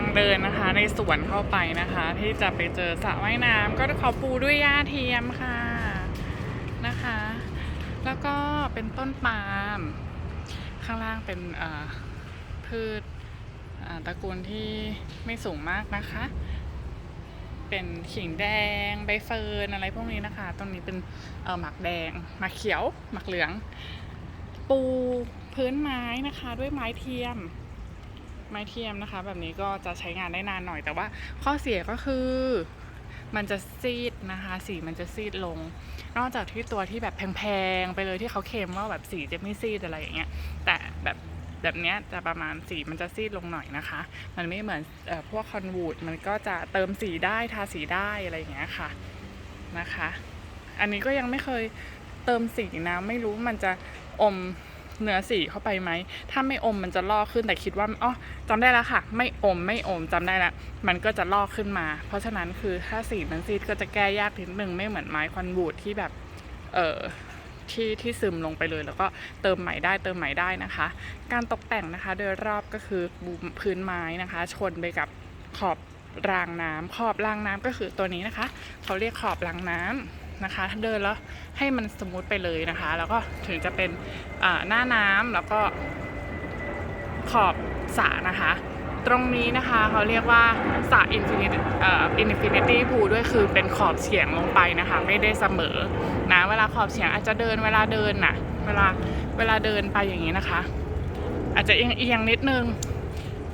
างเดินนะคะ ในสวนเข้าไปนะคะ ที่จะไปเจอสระว่ายน้ำก็ขอปูด้วยหญ้าเทียมค่ะนะคะ แล้วก็เป็นต้นปาล์มข้างล่างเป็นพืชตระกูลที่ไม่สูงมากนะคะ เป็นขิงแดงใบเฟิร์นอะไรพวกนี้นะคะ ตรงนี้เป็นหมักแดงหมักเขียวหมักเหลือง ปูพื้นไม้นะคะ ด้วยไม้เทียม ไม้เทียมนะคะ แบบนี้ก็จะใช้งานได้นานหน่อยแต่ว่าข้อเสียก็คือมันจะซีดนะคะสีมันจะซีดลง นอกจากที่ตัวที่แบบแพงๆไปเลยที่เขาเคลมว่าแบบสีจะไม่ซีดอะไรอย่างเงี้ยแต่แบบแบบเนี้ยจะประมาณสีมันจะซีดลงหน่อยนะคะ มันไม่เหมือนอพวกคอนวูดมันก็จะเติมสีได้ทาสีได้อะไรอย่างเงี้ยค่ะนะคะ อันนี้ก็ยังไม่เคยเติมสีนะไม่รู้มันจะอม เนื้อสีเข้าไปไหม ถ้าไม่อมมันจะลอกขึ้นแต่คิดว่าอ๋อจำได้แล้วค่ะ ไม่อมไม่อมจำได้แล้วมันก็จะลอกขึ้นมา เพราะฉะนั้นคือถ้าสีมันซีดก็จะแก้ยากนิดนึงไม่เหมือนไม้คอนวูดที่แบบเออที่ที่ซึมลงไปเลยแล้วก็เติมใหม่ได้เติมใหม่ได้นะคะ การตกแต่งนะคะโดยรอบก็คือพื้นไม้นะคะ ชนไปกับขอบรางน้ำขอบรางน้ำก็คือตัวนี้นะคะ เขาเรียกขอบรางน้ำ นะคะ เดินแล้วให้มันสมูทไปเลยนะคะ แล้วก็ถึงจะเป็นหน้าน้ำแล้วก็ขอบสระนะคะ ตรงนี้นะคะเขาเรียกว่าสระอินฟินิตอินฟินิตี้พูด้วยคือเป็นขอบเฉียงลงไปนะคะ ไม่ได้เสมอนะเวลาขอบเฉียงอาจจะเดินเวลาเดินน่ะเวลาเวลาเดินไปอย่างนี้นะคะ อาจจะเอียงเอียงนิดนึง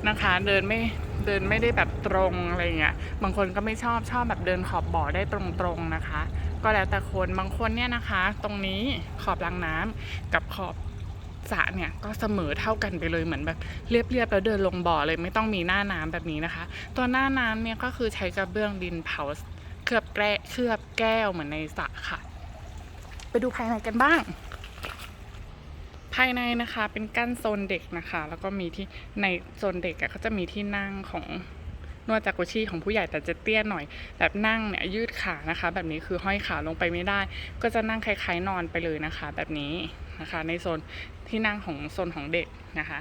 นะคะ เดินไม่ เดินไม่ได้แบบตรงอะไรเงี้ยบางคนก็ไม่ชอบชอบแบบเดินขอบบ่อได้ตรงๆนะคะ ก็แล้วแต่คนบางคนเนี่ยนะคะ ตรงนี้ขอบรางน้ำกับขอบสระเนี่ยก็เสมอเท่ากันไปเลยเหมือนแบบเรียบๆแล้วเดินลงบ่อเลยไม่ต้องมีหน้าน้ำแบบนี้นะคะ ตัวหน้าน้ำเนี่ยก็คือใช้กระเบื้องดินเผาเคลือบแกล้เคลือบแก้วเหมือนในสระค่ะ ไปดูภายในกันบ้าง ภายในนะคะเป็นกั้นโซนเด็กนะคะ แล้วก็มีที่ในโซนเด็กอะก็จะมีที่นั่งของนวดจากุชิของผู้ใหญ่แต่จะเตี้ยหน่อย แบบนั่งเนี่ยยืดขานะคะ แบบนี้คือห้อยขาลงไปไม่ได้ ก็จะนั่งคล้ายๆนอนไปเลยนะคะ แบบนี้นะคะ ในโซนที่นั่งของโซนของเด็กนะคะ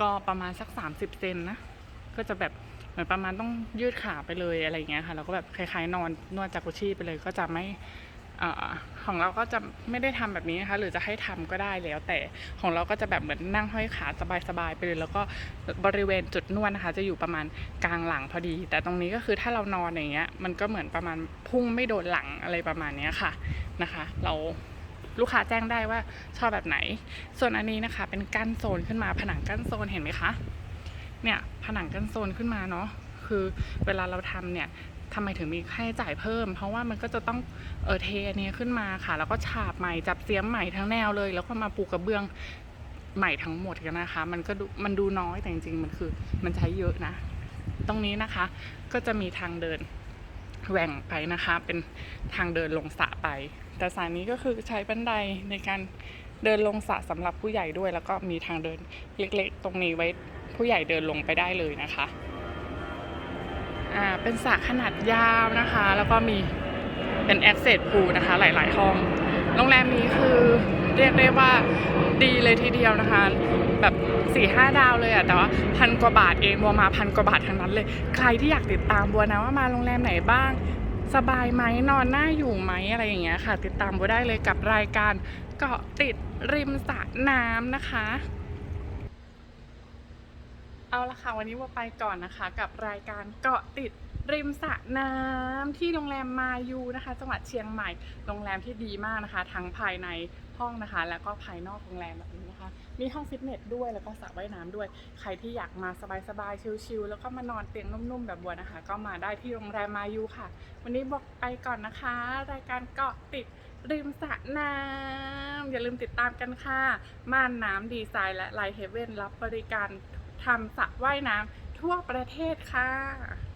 ก็ประมาณสัก 30เซนนะก็จะแบบเหมือนประมาณต้องยืดขาไปเลยอะไรอย่างเงี้ยค่ะแล้วก็แบบคล้ายๆ นอนนวดจากุชิไปเลยก็จะไม่ ของเราก็จะไม่ได้ทำแบบนี้นะคะ หรือจะให้ทำก็ได้แล้ว แต่ของเราก็จะแบบเหมือนนั่งห้อยขาสบายๆไปเลย แล้วก็บริเวณจุดนวดนะคะ จะอยู่ประมาณกลางหลังพอดี แต่ตรงนี้ก็คือถ้าเรานอนอย่างเงี้ย มันก็เหมือนประมาณพุ่งไม่โดนหลังอะไรประมาณเนี้ยค่ะนะคะ เราลูกค้าแจ้งได้ว่าชอบแบบไหน ส่วนอันนี้นะคะ เป็นกั้นโซนขึ้นมาผนังกั้นโซนเห็นไหมคะ เนี่ยผนังกั้นโซนขึ้นมาเนาะคือเวลาเราทำเนี่ย ทำไมถึงมีค่าใช้จ่ายเพิ่ม เพราะว่ามันก็จะต้องเออเทอันนี้ขึ้นมาค่ะ แล้วก็ฉาบใหม่จับเสียมใหม่ทั้งแนวเลย แล้วก็มาปูกระเบื้องใหม่ทั้งหมดกันนะคะ มันก็มันดูน้อยแต่จริงๆมันคือ มันใช้เยอะนะ ตรงนี้นะคะ ก็จะมีทางเดินแหว่งไปนะคะ เป็นทางเดินลงสระไป แต่สายนี้ก็คือใช้บันไดในการเดินลงสระสำหรับผู้ใหญ่ด้วย แล้วก็มีทางเดินเล็กๆ ตรงนี้ไว้ผู้ใหญ่เดินลงไปได้เลยนะคะ อ่าเป็นสระขนาดยาวนะคะ แล้วก็มีเป็นแอ s เซ p พูนะคะ หลาย ๆ ห้องโรงแรมนี้คือเรียกได้ว่าดีเลยทีเดียวนะคะ แบบ4ี่ห้าดาวเลยอะแต่ว่าพันกว่าบาทเองบัวมาพันกว่าบาททั้งนั้นเลย ใครที่อยากติดตามบัวนะว่ามาโรงแรมไหนบ้าง สบายไหมนอนน่าอยู่ไหมอะไรอย่างเงี้ยค่ะ ติดตามบัวได้เลยกับรายการเกาะติดริมสระน้ำนะคะ เอาละค่ะ วันนี้ว่าไปก่อนนะคะ กับรายการเกาะติดริมสระน้ำที่โรงแรมมายูนะคะ จังหวัดเชียงใหม่ โรงแรมที่ดีมากนะคะ ทั้งภายในห้องนะคะ แล้วก็ภายนอกโรงแรมแบบนี้นะคะ มีห้องฟิตเนสด้วยแล้วก็สระว่ายน้ำด้วย ใครที่อยากมาสบายๆชิลๆแล้วก็มานอนเตียงนุ่มๆแบบบัวนะคะ ก็มาได้ที่โรงแรมมายูค่ะ วันนี้บอกไปก่อนนะคะ รายการเกาะติดริมสระน้ำอย่าลืมติดตามกันค่ะ ม่านน้ำดีไซน์และไลท์เฮเว่นรับบริการ ทำสระว่ายน้ำทั่วประเทศค่ะ